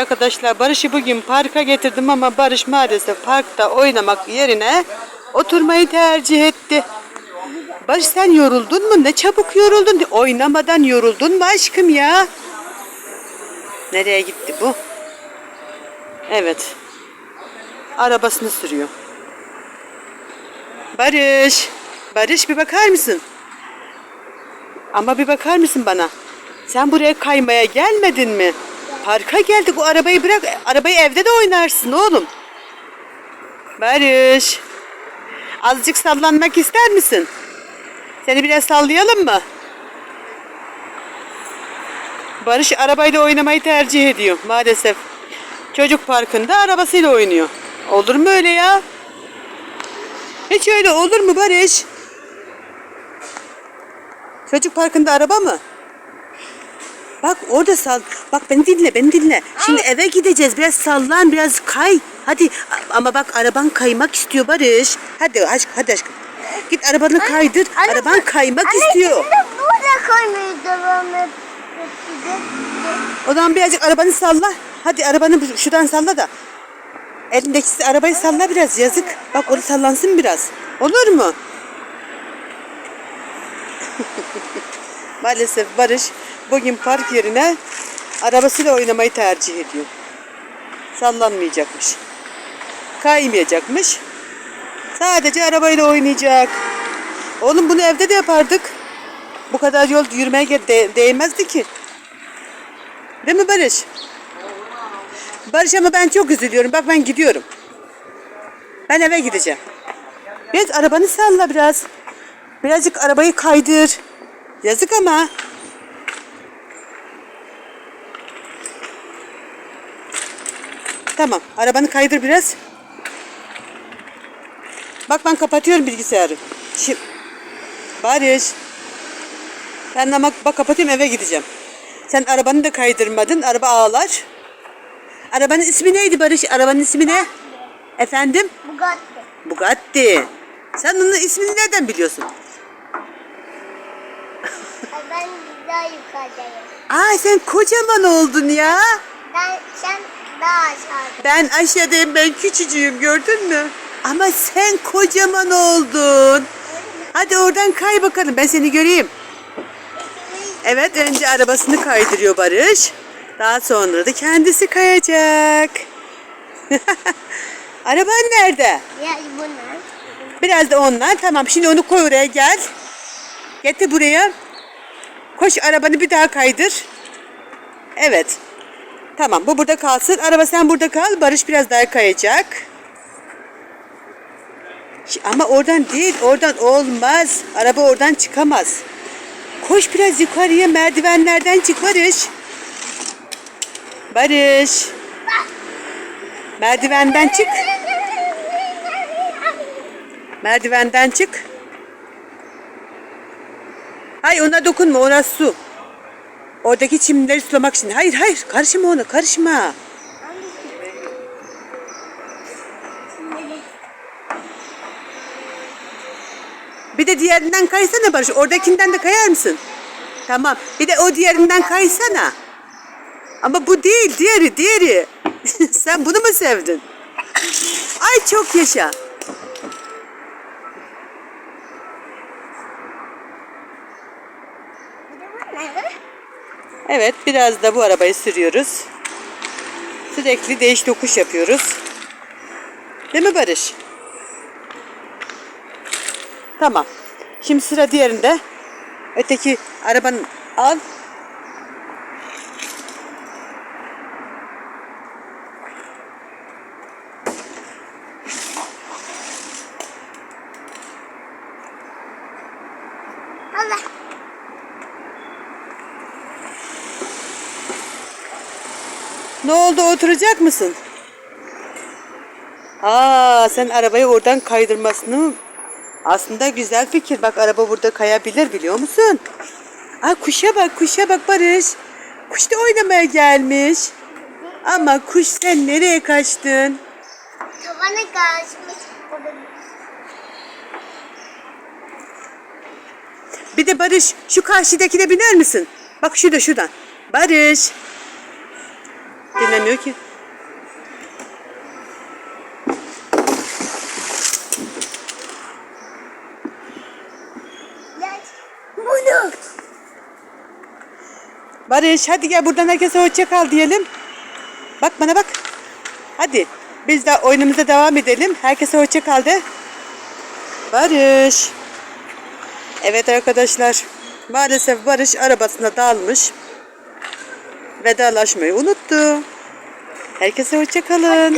Arkadaşlar Barış'ı bugün parka getirdim ama Barış maalesef parkta oynamak yerine oturmayı tercih etti. Barış sen yoruldun mu? Ne çabuk yoruldun. Oynamadan yoruldun mu aşkım ya? Nereye gitti bu? Evet. Arabasını sürüyor. Barış. Barış bir bakar mısın? Ama bir bakar mısın bana? Sen buraya kaymaya gelmedin mi? Parka geldik. O arabayı bırak. Arabayı evde de oynarsın oğlum. Barış. Azıcık sallanmak ister misin? Seni biraz sallayalım mı? Barış arabayla oynamayı tercih ediyor maalesef. Çocuk parkında arabasıyla oynuyor. Olur mu öyle ya? Hiç öyle olur mu Barış? Çocuk parkında araba mı? Bak orada sal. Bak beni dinle, beni dinle. Şimdi eve gideceğiz. Biraz sallan, biraz kay. Hadi ama bak araban kaymak istiyor Barış. Hadi aşk, hadi aşkım. Git arabanı kaydır. Anne, Araban kaymak anne, istiyor. şimdi burada koymayı devam edecek. O zaman birazcık arabanı salla. Hadi arabanı şuradan salla da. Elindeki arabayı salla biraz yazık. Bak onu sallansın biraz. Olur mu? Maalesef Barış bugün park yerine arabasıyla oynamayı tercih ediyor. Sallanmayacakmış. Kaymayacakmış. Sadece arabayla oynayacak. Oğlum bunu evde de yapardık. Bu kadar yol yürümeye de- değmezdi ki. Değil mi Barış? Barış ama ben çok üzülüyorum. Bak ben gidiyorum. Ben eve gideceğim. Biraz arabanı salla biraz. Birazcık arabayı kaydır. Yazık ama. Tamam. Arabanı kaydır biraz. Bak ben kapatıyorum bilgisayarı. Şimdi. Barış. Ben de bak, bak kapatıyorum eve gideceğim. Sen arabanı da kaydırmadın. Araba ağlar. Arabanın ismi neydi Barış? Arabanın ismi ne? Efendim? Bugatti. Bugatti. Sen onun ismini nereden biliyorsun? Ay, Ben daha yukarıdayım. Aa sen kocaman oldun ya. Ben, sen daha aşağıda. Ben aşağıdayım ben küçücüğüm gördün mü? Ama sen kocaman oldun. Hadi oradan kay bakalım ben seni göreyim. Evet önce arabasını kaydırıyor Barış. Daha sonra da kendisi kayacak. Araban nerede? Ya bunlar. Biraz da onlar. Tamam şimdi onu koy oraya gel. Getir buraya. Koş arabanı bir daha kaydır. Evet. Tamam bu burada kalsın. Araba sen burada kal. Barış biraz daha kayacak. Ama oradan değil. Oradan olmaz. Araba oradan çıkamaz. Koş biraz yukarıya merdivenlerden çık Barış. Barış. Merdivenden çık. Merdivenden çık. Hayır ona dokunma orası su. Oradaki çimleri sulamak için. Hayır hayır karışma ona karışma. Bir de diğerinden kaysana Barış. Oradakinden de kayar mısın? Tamam. Bir de o diğerinden kaysana. Ama bu değil diğeri diğeri. Sen bunu mu sevdin? Ay çok yaşa. Evet biraz da bu arabayı sürüyoruz. Sürekli değiş tokuş yapıyoruz. Değil mi Barış? Tamam. Şimdi sıra diğerinde. Öteki arabanın al. Ne oldu oturacak mısın? Aa sen arabayı oradan kaydırmasını aslında güzel fikir. Bak araba burada kayabilir biliyor musun? Aa kuşa bak kuşa bak Barış. Kuş da oynamaya gelmiş. Ama kuş sen nereye kaçtın? Tavana karışmış. Bir de Barış şu karşıdakine biner misin? Bak şurada şuradan. Barış. Gelmiyor ki. Bunu. Barış hadi gel buradan herkese hoşça kal diyelim. Bak bana bak. Hadi biz de oyunumuza devam edelim. Herkese hoşça kal de. Barış. Evet arkadaşlar. Maalesef Barış arabasına dalmış. Vedalaşmayı unuttu. Herkese hoşça kalın.